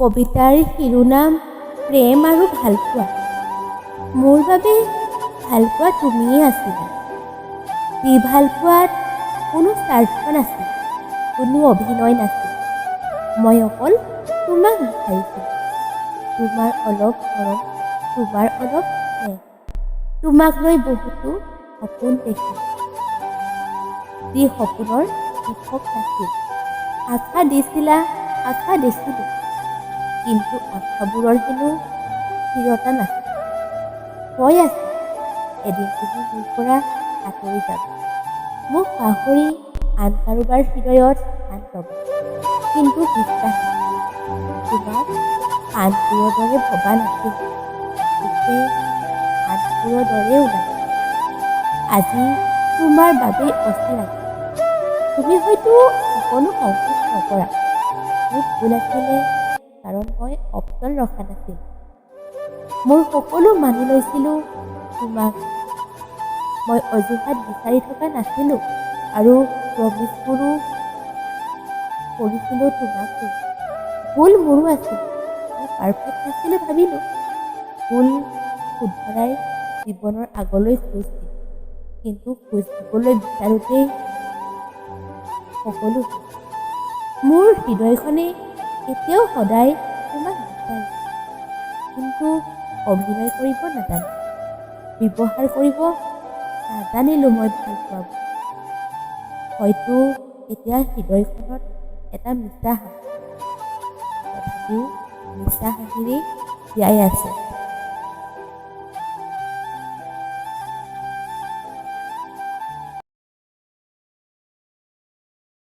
কবিতাৰ শিৰোনাম, প্ৰেম আৰু ভালপোৱা। মোৰ বাবে ভালপোৱা তুমিয়ে আছিলা। এই ভালপোৱাত কোনো স্বাৰ্থ নাছিল, কোনো অভিনয় নাছিল। মই অকল তোমাক বিচাৰিছিলোঁ তোমাৰ অলপ মৰম, তোমাৰ অলপ তোমাক লৈ বহুতো সপোন দেখিলোঁ যি সপোনৰ শিক্ষক নাছিল আশা দিছিলা, আশা দেখিলোঁ। কিন্তু আশাবোৰৰ হেনো স্থিৰতা নাছিল। ভয় আছে এদিন তুমি মোৰ পৰা আঁতৰি যাব। মোক পাহৰি আন কাৰোবাৰ হৃদয়ত স্থান ল'বা। কিন্তু বিশ্বাস। তোমাক আনবোৰৰ দৰে ভবা নাছিল। গোটেই আনবোৰৰ দৰে ওলাল আজি তোমাৰ বাবেই অচিনাকি তুমি হয়তো সকলো সংকোচ নকৰা। মোৰ ভুল আছিলে। কাৰণ মই অপচন ৰখা নাছিলোঁ। মোৰ সকলো মানি লৈছিলোঁ। তোমাক মই অজুহাত বিচাৰি থকা নাছিলোঁ আৰু প্ৰমিচবোৰো কৰিছিলোঁ তোমাক। ভুল মোৰো আছিল, মই পাৰফেক্ট নাছিলে ভাবিলোঁ। ভুল শুধৰাই জীৱনৰ আগলৈ খোজ দিম কিন্তু খোজ দিবলৈ বিচাৰোঁতেই সকলো মোৰ হৃদয়খনে এতিয়াও সদায় তোমাক বিচাৰে। কিন্তু অভিনয় কৰিব নাজানো। ব্যৱহাৰ কৰিব নাজানিলোঁ মই ভাল পোৱা বুলি। হয়তো এতিয়া হৃদয়খনত এটা মিছা হাঁহি। তথাপিও মিছা হাঁহিৰেই জীয়াই আছে।